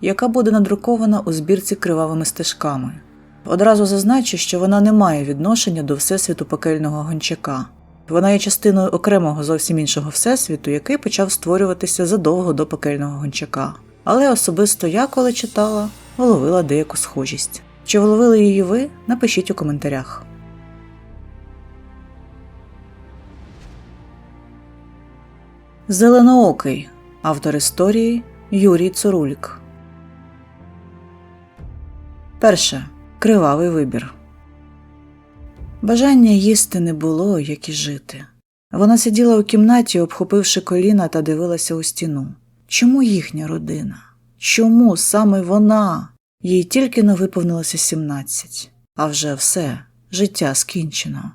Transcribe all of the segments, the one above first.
яка буде надрукована у збірці кривавими стежками. Одразу зазначу, що вона не має відношення до Всесвіту пекельного гончака. Вона є частиною окремого зовсім іншого всесвіту, який почав створюватися задовго до пекельного гончака. Але особисто я, коли читала, вловила деяку схожість. Чи вловили її ви? Напишіть у коментарях. Зеленоокий. Автор історії Юрій Цурулік. Перше. Кривавий вибір. Бажання їсти не було, як і жити. Вона сиділа у кімнаті, обхопивши коліна та дивилася у стіну. Чому їхня родина? Чому саме вона? Їй тільки не виповнилося 17. А вже все, життя скінчено.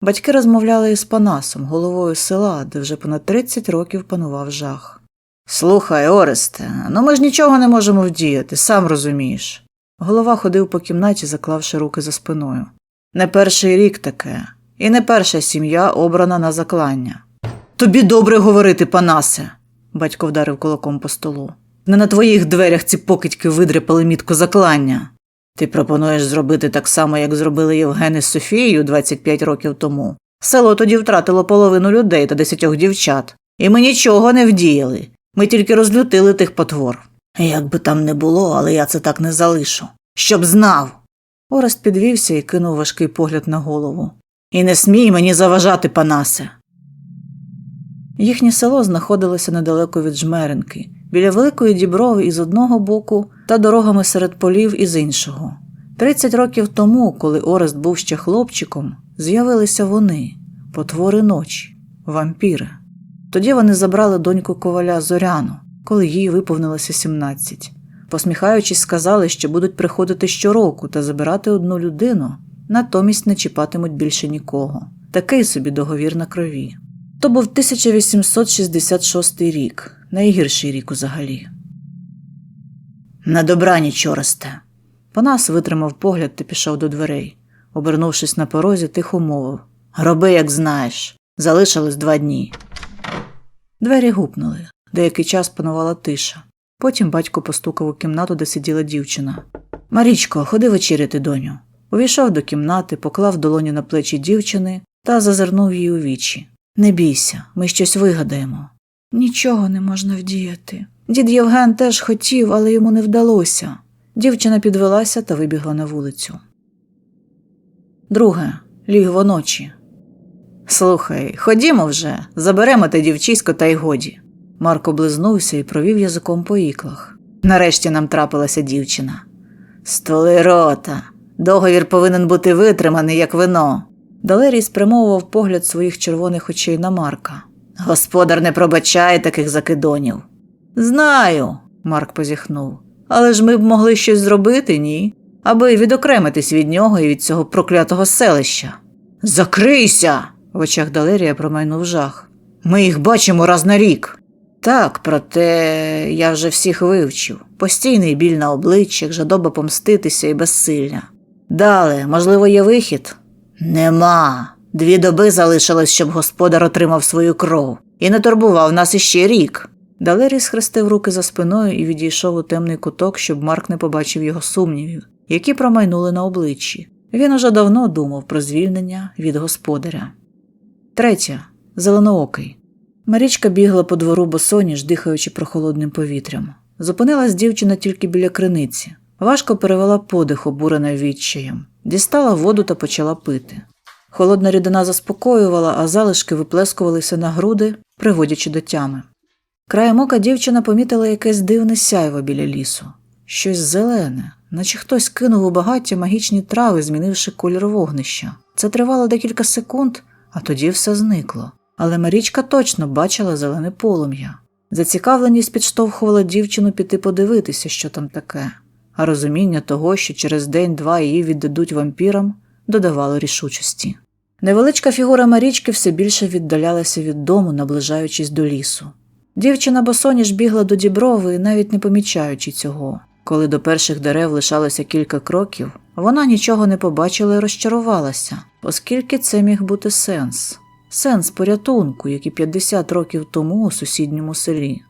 Батьки розмовляли із Панасом, головою села, де вже понад 30 років панував жах. Слухай, Оресте, ну ми ж нічого не можемо вдіяти, сам розумієш. Голова ходив по кімнаті, заклавши руки за спиною. Не перший рік таке, і не перша сім'я обрана на заклання. Тобі добре говорити, Панасе, батько вдарив кулаком по столу. Не на твоїх дверях ці покидьки видряпали мітку заклання. Ти пропонуєш зробити так само, як зробили Євген із Софією 25 років тому. Село тоді втратило половину людей та десятьох дівчат. І ми нічого не вдіяли. Ми тільки розлютили тих потвор. Як би там не було, але я це так не залишу. Щоб знав. Орест підвівся і кинув важкий погляд на голову. І не смій мені заважати, Панасе. Їхнє село знаходилося недалеко від жмеренки, біля великої діброви із одного боку та дорогами серед полів із іншого. Тридцять років тому, коли Орест був ще хлопчиком, з'явилися вони потвори ночі, вампіри. Тоді вони забрали доньку коваля Зоряну, коли їй виповнилося 17. Посміхаючись, сказали, що будуть приходити щороку та забирати одну людину, натомість не чіпатимуть більше нікого. Такий собі договір на крові. То був 1866 рік, найгірший рік узагалі. На добраніч, Оресте. Панас витримав погляд та пішов до дверей. Обернувшись на порозі, тихо мовив Роби, як знаєш. Залишилось два дні. Двері гупнули. Деякий час панувала тиша. Потім батько постукав у кімнату, де сиділа дівчина. Марічко, ходи вечеряти, доню. Увійшов до кімнати, поклав долоні на плечі дівчини та зазирнув їй у вічі. Не бійся, ми щось вигадаємо. Нічого не можна вдіяти. Дід Євген теж хотів, але йому не вдалося. Дівчина підвелася та вибігла на вулицю. Друге лігво ночі. Слухай, ходімо вже, заберемо те дівчисько та й годі. Марко близнувся і провів язиком по іклах. Нарешті нам трапилася дівчина. Столи рота. Договір повинен бути витриманий, як вино. Далерій спрямовував погляд своїх червоних очей на Марка. Господар не пробачає таких закидонів. Знаю, Марк позіхнув. Але ж ми б могли щось зробити, ні? Аби відокремитись від нього і від цього проклятого селища. Закрийся. в очах Далерія промайнув жах. Ми їх бачимо раз на рік. Так, проте я вже всіх вивчив. Постійний біль на обличчях, жадоба помститися і безсилля. Далі, можливо, є вихід? Нема. Дві доби залишилось, щоб господар отримав свою кров, і не турбував нас іще рік. Далерій схрестив руки за спиною і відійшов у темний куток, щоб Марк не побачив його сумнівів, які промайнули на обличчі. Він уже давно думав про звільнення від господаря. Третя зеленоокий. Марічка бігла по двору босоніж, дихаючи прохолодним повітрям. Зупинилась дівчина тільки біля криниці. Важко перевела подих, обурена відчаєм, дістала воду та почала пити. Холодна рідина заспокоювала, а залишки виплескувалися на груди, приводячи до тями. Краєм ока дівчина помітила якесь дивне сяйво біля лісу, щось зелене, наче хтось кинув у багаття магічні трави, змінивши колір вогнища. Це тривало декілька секунд, а тоді все зникло. Але Марічка точно бачила зелене полум'я. Зацікавленість підштовхувала дівчину піти подивитися, що там таке, а розуміння того, що через день-два її віддадуть вампірам, додавало рішучості. Невеличка фігура Марічки все більше віддалялася від дому, наближаючись до лісу. Дівчина босоніж бігла до діброви, навіть не помічаючи цього. Коли до перших дерев лишалося кілька кроків, вона нічого не побачила і розчарувалася, оскільки це міг бути сенс сенс порятунку, як і 50 років тому у сусідньому селі.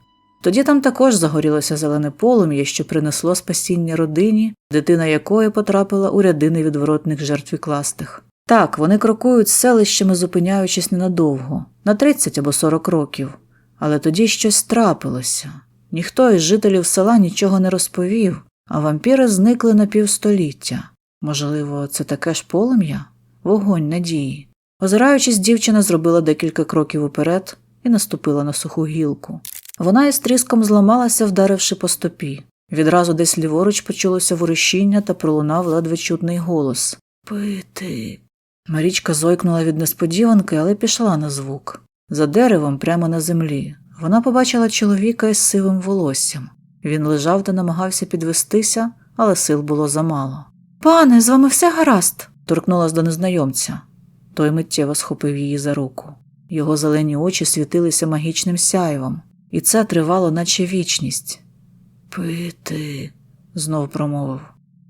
Тоді там також загорілося зелене полум'я, що принесло спасіння родині, дитина якої потрапила у ряди невідворотних жертвікластих. Так, вони крокують селищами, зупиняючись ненадовго, на 30 або 40 років. Але тоді щось трапилося. Ніхто із жителів села нічого не розповів, а вампіри зникли на півстоліття. Можливо, це таке ж полум'я? Вогонь надії. Озираючись, дівчина зробила декілька кроків уперед і наступила на суху гілку. Вона із тріском зламалася, вдаривши по стопі. Відразу десь ліворуч почулося ворушіння та пролунав ледве чутний голос Пити. Марічка зойкнула від несподіванки, але пішла на звук. За деревом, прямо на землі, вона побачила чоловіка із сивим волоссям. Він лежав та намагався підвестися, але сил було замало. Пане, з вами все гаразд, торкнулась до незнайомця. Той миттєво схопив її за руку. Його зелені очі світилися магічним сяйвом, і це тривало, наче вічність. Пити, знов промовив.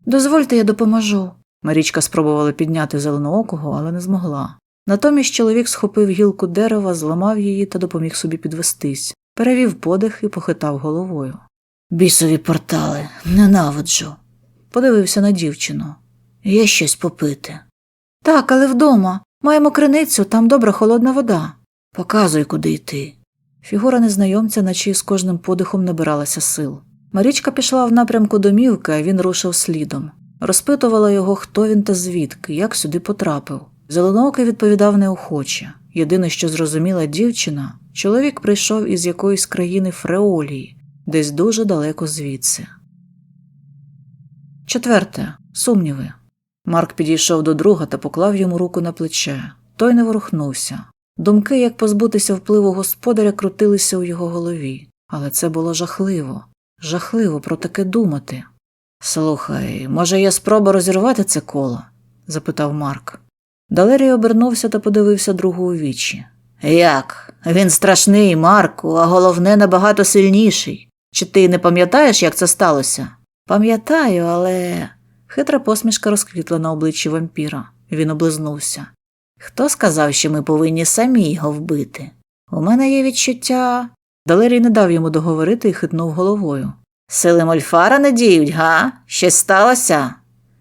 Дозвольте, я допоможу. Марічка спробувала підняти зеленоокого, але не змогла. Натомість чоловік схопив гілку дерева, зламав її та допоміг собі підвестись, перевів подих і похитав головою. Бісові портали, ненавиджу. Подивився на дівчину. Є щось попити. Так, але вдома. Маємо криницю, там добра холодна вода. Показуй, куди йти. Фігура незнайомця, наче з кожним подихом набиралася сил. Марічка пішла в напрямку домівки, а він рушив слідом. Розпитувала його, хто він та звідки, як сюди потрапив. Зеленоокий відповідав неохоче. Єдине, що зрозуміла дівчина, чоловік прийшов із якоїсь країни Фреолії, десь дуже далеко звідси. Четверте. Сумніви. Марк підійшов до друга та поклав йому руку на плече. Той не ворухнувся. Думки, як позбутися впливу господаря, крутилися у його голові, але це було жахливо, жахливо про таке думати. Слухай, може, є спроба розірвати це коло? запитав Марк. Далерій обернувся та подивився другу у вічі. Як? Він страшний, Марку, а головне набагато сильніший. Чи ти не пам'ятаєш, як це сталося? Пам'ятаю, але. Хитра посмішка розквітла на обличчі вампіра. Він облизнувся. Хто сказав, що ми повинні самі його вбити? У мене є відчуття. Далерій не дав йому договорити і хитнув головою. Сили Мольфара не діють, га? Щось сталося?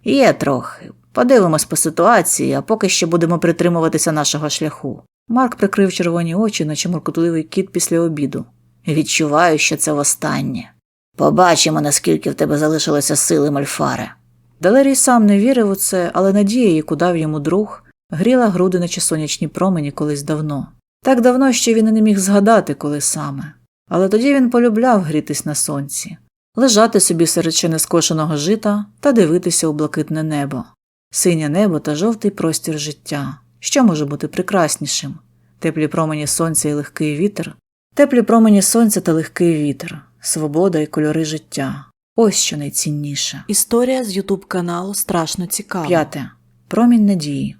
Є трохи. Подивимось по ситуації, а поки що будемо притримуватися нашого шляху. Марк прикрив червоні очі, наче моркотливий кіт після обіду. Відчуваю, що це востаннє. Побачимо, наскільки в тебе залишилося сили Мольфаре. Далерій сам не вірив у це, але надія, яку дав йому друг, гріла груди, наче сонячні промені колись давно. Так давно, що він і не міг згадати, коли саме. Але тоді він полюбляв грітись на сонці, лежати собі серед ще нескошеного жита та дивитися у блакитне небо, синє небо та жовтий простір життя. Що може бути прекраснішим? Теплі промені сонця і легкий вітер, теплі промені сонця та легкий вітер, свобода і кольори життя. Ось що найцінніше. Історія з Ютуб каналу страшно цікава. П'яте. Промінь надії.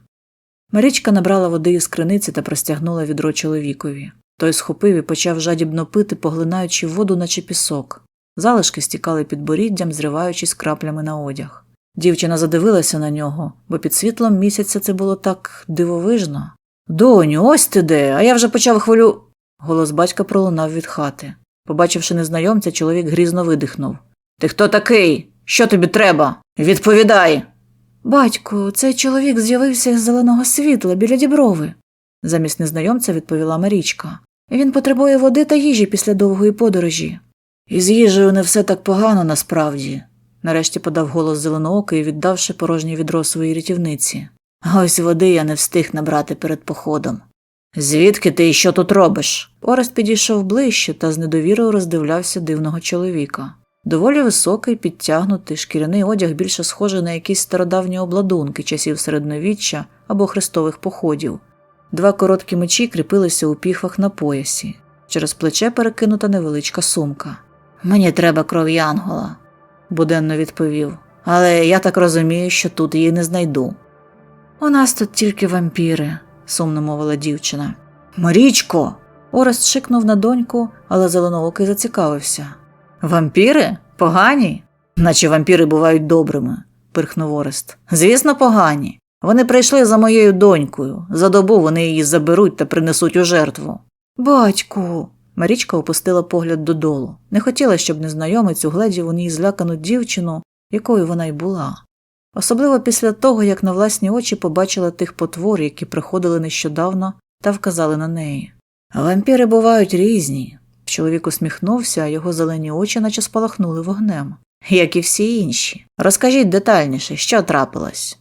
Марічка набрала води із криниці та простягнула відро чоловікові. Той схопив і почав жадібно пити, поглинаючи воду, наче пісок. Залишки стікали під боріддям, зриваючись краплями на одяг. Дівчина задивилася на нього, бо під світлом місяця це було так дивовижно. Доню, ось ти де, а я вже почав хвилю. Голос батька пролунав від хати. Побачивши незнайомця, чоловік грізно видихнув. Ти хто такий? Що тобі треба? Відповідай. Батьку, цей чоловік з'явився із зеленого світла біля діброви, замість незнайомця відповіла Марічка. Він потребує води та їжі після довгої подорожі. Із їжею не все так погано насправді, нарешті подав голос зеленоокий, віддавши порожнє відро своїй рятівниці. Ось води я не встиг набрати перед походом. Звідки ти і що тут робиш? Орест підійшов ближче та з недовірою роздивлявся дивного чоловіка. Доволі високий, підтягнутий, шкіряний одяг більше схожий на якісь стародавні обладунки часів середньовіччя або хрестових походів. Два короткі мечі кріпилися у піхвах на поясі. Через плече перекинута невеличка сумка. Мені треба кров Янгола, буденно відповів. Але я так розумію, що тут її не знайду. У нас тут тільки вампіри, сумно мовила дівчина. Марічко. Орест шикнув на доньку, але зеленоокий зацікавився. Вампіри? Погані? Наче вампіри бувають добрими, пирхнув Орест. Звісно, погані. Вони прийшли за моєю донькою. За добу вони її заберуть та принесуть у жертву. Батьку. Марічка опустила погляд додолу. Не хотіла, щоб незнайомець угледів у ній злякану дівчину, якою вона й була. Особливо після того, як на власні очі побачила тих потвор, які приходили нещодавно та вказали на неї. Вампіри бувають різні. Чоловік усміхнувся, а його зелені очі наче спалахнули вогнем, як і всі інші. Розкажіть детальніше, що трапилось.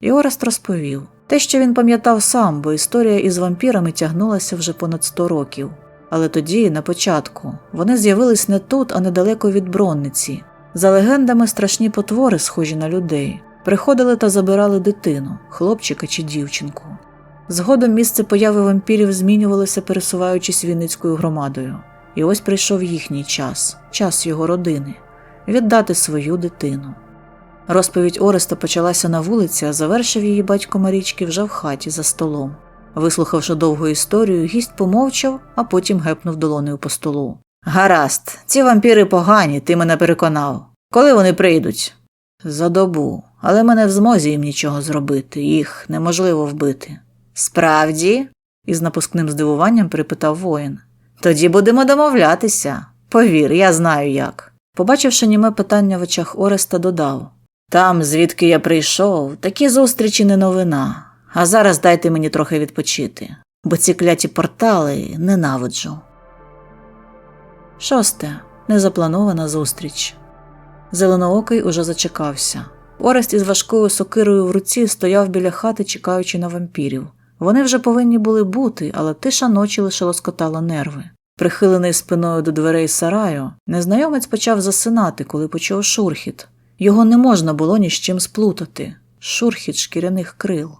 І Орест розповів те, що він пам'ятав сам, бо історія із вампірами тягнулася вже понад сто років. Але тоді, на початку, вони з'явились не тут, а недалеко від бронниці. За легендами, страшні потвори, схожі на людей, приходили та забирали дитину, хлопчика чи дівчинку. Згодом місце появи вампірів змінювалося, пересуваючись Вінницькою громадою. І ось прийшов їхній час, час його родини віддати свою дитину. Розповідь Ореста почалася на вулиці, а завершив її батько Марічки вже в хаті за столом. Вислухавши довгу історію, гість помовчав, а потім гепнув долонею по столу. Гаразд, ці вампіри погані, ти мене переконав. Коли вони прийдуть? За добу, але мене в змозі їм нічого зробити, їх неможливо вбити. Справді? із напускним здивуванням припитав воїн. Тоді будемо домовлятися. Повір, я знаю як. Побачивши німе питання в очах Ореста, додав Там, звідки я прийшов, такі зустрічі не новина. А зараз дайте мені трохи відпочити, бо ці кляті портали ненавиджу. Шосте. Незапланована зустріч. Зеленоокий уже зачекався. Орест із важкою сокирою в руці стояв біля хати, чекаючи на вампірів. Вони вже повинні були бути, але тиша ночі лише лоскотала нерви. Прихилений спиною до дверей сараю, незнайомець почав засинати, коли почув шурхіт. Його не можна було ні з чим сплутати шурхіт шкіряних крил.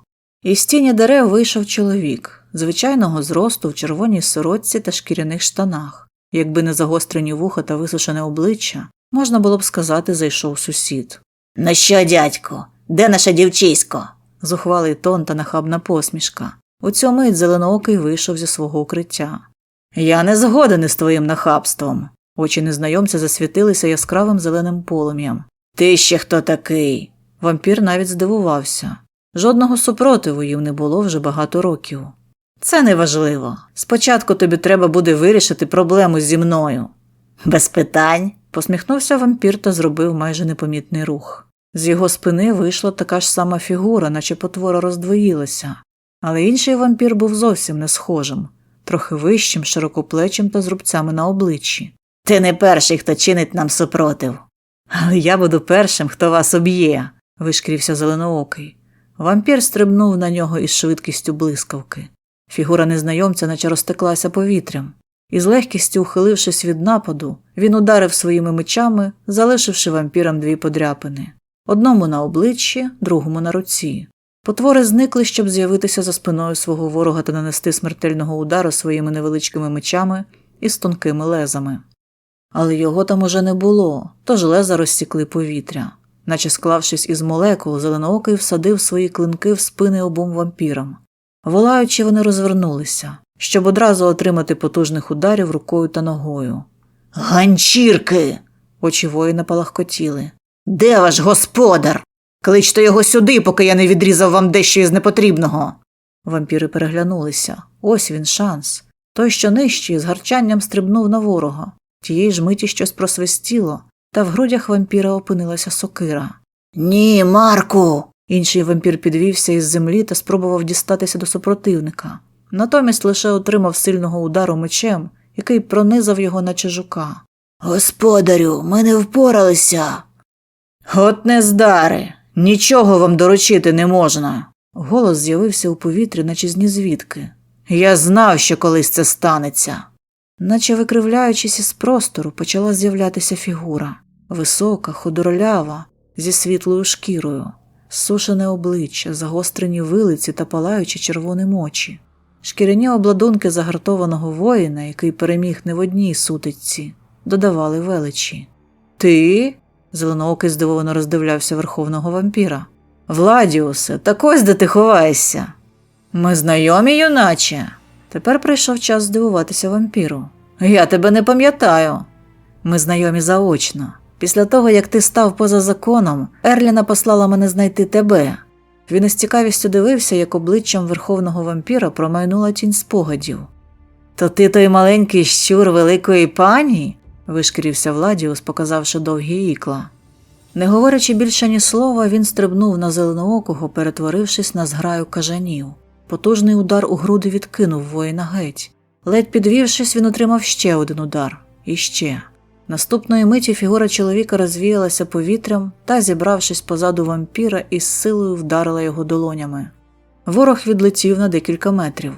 Із тіні дерев вийшов чоловік, звичайного зросту в червоній сорочці та шкіряних штанах. Якби не загострені вуха та висушене обличчя, можна було б сказати, зайшов сусід. Ну що, дядько, де наше дівчисько? Зухвалий тон та нахабна посмішка. У цю мить зеленоокий вийшов зі свого укриття. Я не згоден із твоїм нахабством. Очі незнайомця засвітилися яскравим зеленим полум'ям. Ти ще хто такий? Вампір навіть здивувався. Жодного супротиву їм не було вже багато років. Це неважливо. Спочатку тобі треба буде вирішити проблему зі мною. Без питань. посміхнувся вампір та зробив майже непомітний рух. З його спини вийшла така ж сама фігура, наче потвора роздвоїлася, але інший вампір був зовсім не схожим, трохи вищим, широкоплечим та з рубцями на обличчі. Ти не перший, хто чинить нам супротив. Але я буду першим, хто вас об'є, вишкрівся зеленоокий. Вампір стрибнув на нього із швидкістю блискавки. Фігура незнайомця наче розтеклася повітрям, і з легкістю ухилившись від нападу, він ударив своїми мечами, залишивши вампірам дві подряпини одному на обличчі, другому на руці. Потвори зникли, щоб з'явитися за спиною свого ворога та нанести смертельного удару своїми невеличкими мечами із тонкими лезами. Але його там уже не було, тож леза розсікли повітря. Наче склавшись із молекул, зеленоокий всадив свої клинки в спини обом вампірам. Волаючи, вони розвернулися, щоб одразу отримати потужних ударів рукою та ногою. Ганчірки. Очі воїна палахкотіли. Де ваш господар? Кличте його сюди, поки я не відрізав вам дещо із непотрібного. Вампіри переглянулися. Ось він шанс. Той, що нижчий, з гарчанням стрибнув на ворога. Тієї ж миті щось просвистіло, та в грудях вампіра опинилася сокира. Ні, Марку. Інший вампір підвівся із землі та спробував дістатися до супротивника. Натомість лише отримав сильного удару мечем, який пронизав його, наче жука. Господарю, ми не впоралися. От нездари, нічого вам доручити не можна. Голос з'явився у повітрі, наче з нізвідки. Я знав, що колись це станеться. Наче викривляючись із простору, почала з'являтися фігура висока, худоролява, зі світлою шкірою, сушене обличчя, загострені вилиці та палаючі червоним очі. Шкіряні обладунки загартованого воїна, який переміг не в одній сутичці, додавали величі. Ти? Зеленоокий здивовано роздивлявся верховного вампіра. Владіусе, так ось де ти ховаєшся. Ми знайомі, юначе. Тепер прийшов час здивуватися вампіру. Я тебе не пам'ятаю. Ми знайомі заочно. Після того, як ти став поза законом, Ерліна послала мене знайти тебе. Він із цікавістю дивився, як обличчям верховного вампіра промайнула тінь спогадів. То ти той маленький щур великої пані? Вишкірився Владіус, показавши довгі ікла. Не говорячи більше ні слова, він стрибнув на зеленоокого, перетворившись на зграю кажанів. Потужний удар у груди відкинув воїна геть. Ледь підвівшись, він отримав ще один удар. І ще. Наступної миті фігура чоловіка розвіялася повітрям та, зібравшись позаду вампіра, із силою вдарила його долонями. Ворог відлетів на декілька метрів.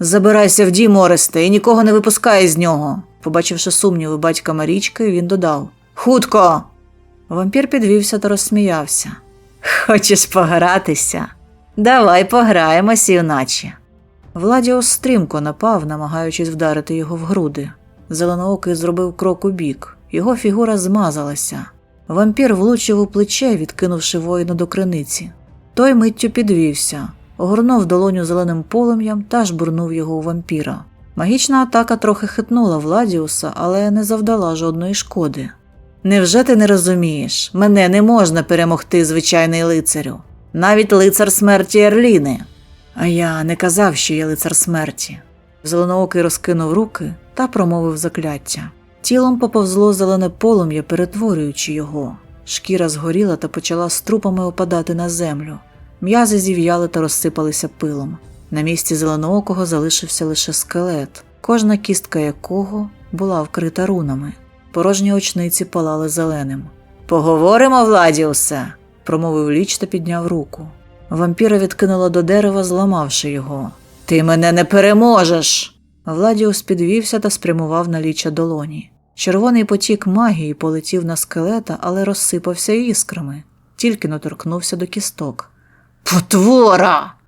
Забирайся в дім, Оресте, і нікого не випускай з нього. Побачивши сумніви батька Марічки, він додав Хутко. Вампір підвівся та розсміявся. Хочеш погратися? Давай пограємося, юначе. Владіус стрімко напав, намагаючись вдарити його в груди. Зеленоокий зробив крок у бік. Його фігура змазалася. Вампір влучив у плече, відкинувши воїна до криниці. Той миттю підвівся, огорнув долоню зеленим полум'ям та жбурнув його у вампіра. Магічна атака трохи хитнула Владіуса, але не завдала жодної шкоди. Невже ти не розумієш? Мене не можна перемогти, звичайний лицарю, навіть лицар смерті Ерліни. А я не казав, що я лицар смерті. Зеленоокий розкинув руки та промовив закляття. Тілом поповзло зелене полум'я, перетворюючи його. Шкіра згоріла та почала струпами опадати на землю. М'язи зів'яли та розсипалися пилом. На місці зеленоокого залишився лише скелет, кожна кістка якого була вкрита рунами. Порожні очниці палали зеленим. Поговоримо, Владіусе, промовив ліч та підняв руку. Вампіра відкинуло до дерева, зламавши його. Ти мене не переможеш. Владіус підвівся та спрямував на ліча долоні. Червоний потік магії полетів на скелета, але розсипався іскрами, тільки наторкнувся до кісток. Потвора!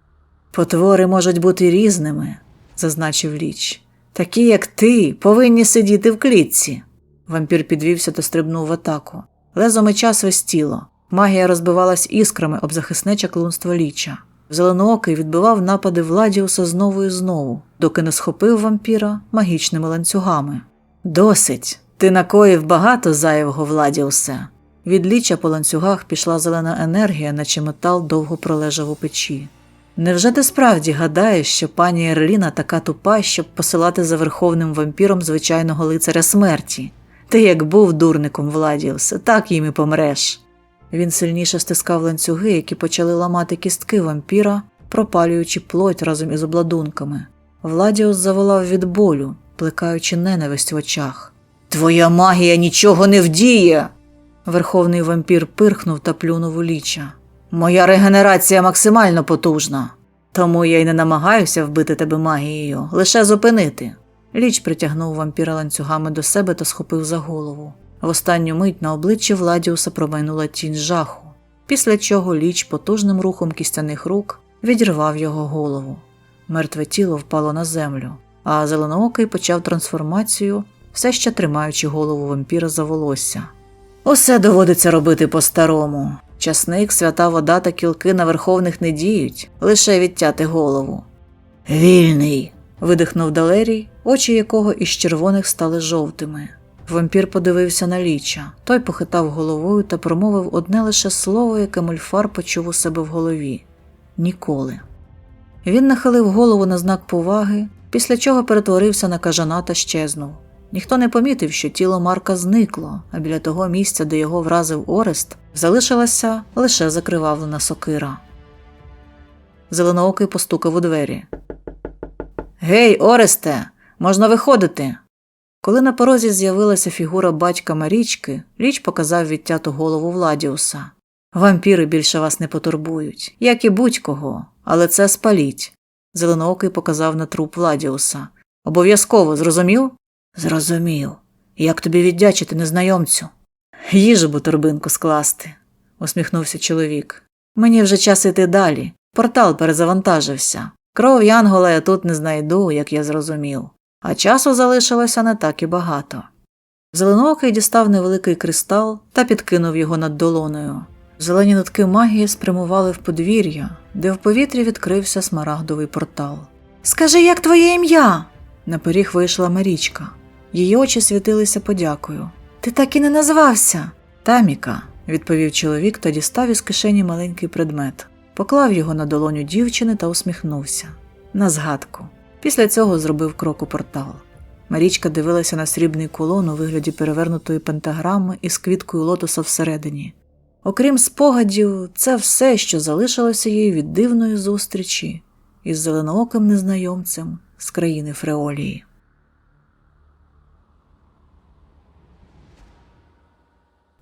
Потвори можуть бути різними, зазначив ліч. Такі, як ти, повинні сидіти в клітці. Вампір підвівся та стрибнув в атаку. Лезо меча свистіло. Магія розбивалась іскрами об захисне чаклунство ліча. Зеленоокий відбивав напади Владіуса знову і знову, доки не схопив вампіра магічними ланцюгами. Досить. Ти накоїв багато зайвого, Владіусе. Від ліча по ланцюгах пішла зелена енергія, наче метал довго пролежав у печі. Невже ти справді гадаєш, що пані Ерліна така тупа, щоб посилати за верховним вампіром звичайного лицаря смерті? Ти як був дурником, Владіусе, так їм і помреш. Він сильніше стискав ланцюги, які почали ламати кістки вампіра, пропалюючи плоть разом із обладунками. Владіус заволав від болю, плекаючи ненависть в очах. Твоя магія нічого не вдіє. Верховний вампір пирхнув та плюнув у ліча. Моя регенерація максимально потужна, тому я й не намагаюся вбити тебе магією, лише зупинити. Ліч притягнув вампіра ланцюгами до себе та схопив за голову. В останню мить на обличчі Владіуса промайнула тінь жаху, після чого ліч потужним рухом кістяних рук відірвав його голову. Мертве тіло впало на землю, а зеленоокий почав трансформацію, все ще тримаючи голову вампіра за волосся. Усе доводиться робити по-старому. Часник, свята вода та кілки на верховних не діють, лише відтяти голову. Вільний. видихнув Далерій, очі якого із червоних стали жовтими. Вампір подивився на ліча. Той похитав головою та промовив одне лише слово, яке мульфар почув у себе в голові ніколи. Він нахилив голову на знак поваги, після чого перетворився на кажана та щезнув. Ніхто не помітив, що тіло Марка зникло, а біля того місця, де його вразив Орест, залишилася лише закривавлена сокира. Зеленоокий постукав у двері. Гей, Оресте, можна виходити. Коли на порозі з'явилася фігура батька Марічки, річ показав відтяту голову Владіуса. Вампіри більше вас не потурбують, як і будь-кого, але це спаліть. Зеленоокий показав на труп Владіуса. Обов'язково, зрозумів? Зрозумів. Як тобі віддячити незнайомцю? Їжу бутербинку скласти, усміхнувся чоловік. Мені вже час іти далі. Портал перезавантажився. Кров Янгола я тут не знайду, як я зрозумів, а часу залишилося не так і багато. Зеленоокий дістав невеликий кристал та підкинув його над долоною. Зелені нитки магії спрямували в подвір'я, де в повітрі відкрився смарагдовий портал. Скажи, як твоє ім'я? На поріг вийшла Марічка. Її очі світилися подякою. Ти так і не назвався. Таміка, відповів чоловік та дістав із кишені маленький предмет, поклав його на долоню дівчини та усміхнувся. На згадку. Після цього зробив крок у портал. Марічка дивилася на срібний кулон у вигляді перевернутої пентаграми із квіткою лотоса всередині. Окрім спогадів, це все, що залишилося їй від дивної зустрічі із зеленооким незнайомцем з країни Фреолії.